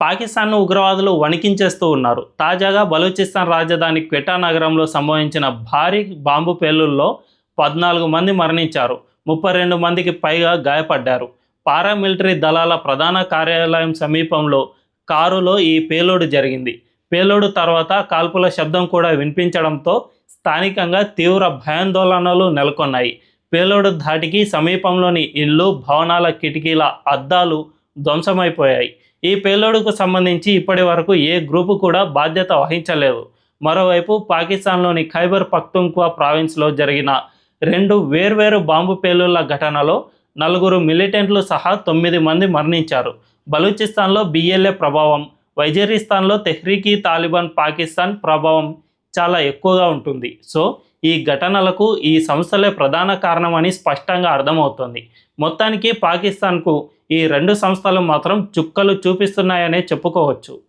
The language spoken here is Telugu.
పాకిస్తాన్ను ఉగ్రవాదులు వణికించేస్తూ ఉన్నారు. తాజాగా బలూచిస్తాన్ రాజధాని క్వెటా నగరంలో సంభవించిన భారీ బాంబు పేలుల్లో పద్నాలుగు మంది మరణించారు. ముప్పై రెండు మందికి పైగా గాయపడ్డారు. పారామిలిటరీ దళాల ప్రధాన కార్యాలయం సమీపంలో కారులో ఈ పేలోడు జరిగింది. పేలోడు తర్వాత కాల్పుల శబ్దం కూడా వినిపించడంతో స్థానికంగా తీవ్ర భయాందోళనలు నెలకొన్నాయి. పేలోడు ధాటికి సమీపంలోని ఇల్లు భవనాల కిటికీల అద్దాలు ధ్వంసమైపోయాయి. ఈ పేలోడుకు సంబంధించి ఇప్పటి వరకు ఏ గ్రూపు కూడా బాధ్యత వహించలేదు. మరోవైపు పాకిస్తాన్లోని ఖైబర్ పఖ్తుంఖ్వా ప్రావిన్స్లో జరిగిన రెండు వేర్వేరు బాంబు పేలుళ్ళ ఘటనలో నలుగురు మిలిటెంట్లు సహా తొమ్మిది మంది మరణించారు. బలూచిస్తాన్లో బిఎల్ఏ ప్రభావం వైజరిస్తాన్లో తెహ్రీకీ తాలిబాన్ పాకిస్తాన్ ప్రభావం చాలా ఎక్కువగా ఉంటుంది. సో ఈ ఘటనలకు ఈ సంస్థలే ప్రధాన కారణమని స్పష్టంగా అర్థమవుతోంది. మొత్తానికి పాకిస్తాన్కు ఈ రెండు సంస్థలు మాత్రం చుక్కలు చూపిస్తున్నాయనే చెప్పుకోవచ్చు.